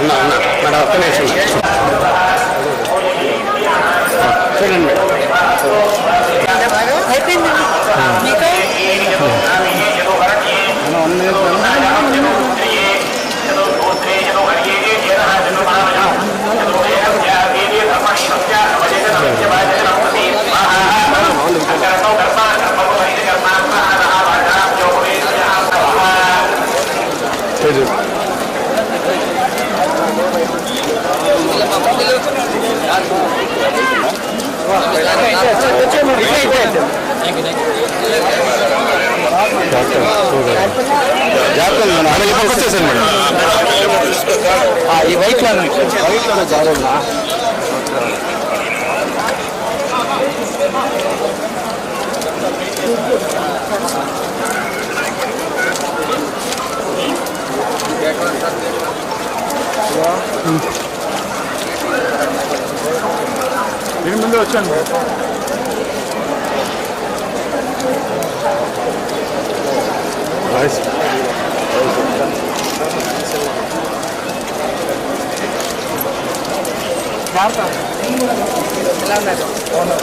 ఉన్నా ఉన్నా మేడం ఒక్క నిమిషం. చూడండి మేడం ఉండండి. అలాగే పక్కకు వచ్చేసాను మేడం ఈ వైట్ లో వైట్ లో జాగ్రత్త దీని ముందు వచ్చాను வார்த்தை எல்லாமே ஒன்று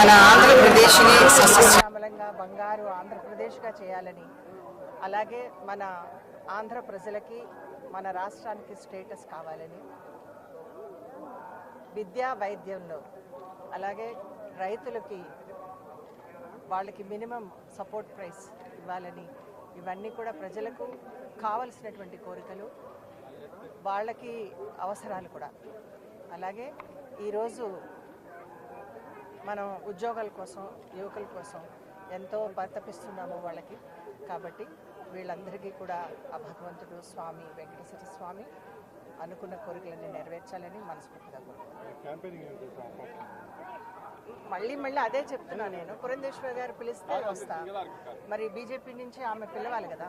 మన ఆంధ్రప్రదేశ్ని సస్యశ్యామలంగా బంగారు ఆంధ్రప్రదేశ్గా చేయాలని. అలాగే మన ఆంధ్ర ప్రజలకి మన రాష్ట్రానికి స్టేటస్ కావాలని. విద్యా వైద్యంలో అలాగే రైతులకి వాళ్ళకి మినిమం సపోర్ట్ ప్రైస్ ఇవ్వాలని. ఇవన్నీ కూడా ప్రజలకు కావలసినటువంటి కోరికలు వాళ్ళకి అవసరాలు కూడా. అలాగే ఈరోజు మనం ఉద్యోగాల కోసం యువకుల కోసం ఎంతో పరితపిస్తున్నాము వాళ్ళకి. కాబట్టి వీళ్ళందరికీ కూడా ఆ భగవంతుడు స్వామి వెంకటేశ్వర స్వామి అనుకున్న కోరికలన్నీ నెరవేర్చాలని మనస్ఫూర్తిగా మళ్ళీ మళ్ళీ అదే చెప్తున్నా నేను. పురంధేశ్వరి గారు పిలిస్తే వస్తా. మరి బీజేపీ నుంచి ఆమె పిలవాలి కదా.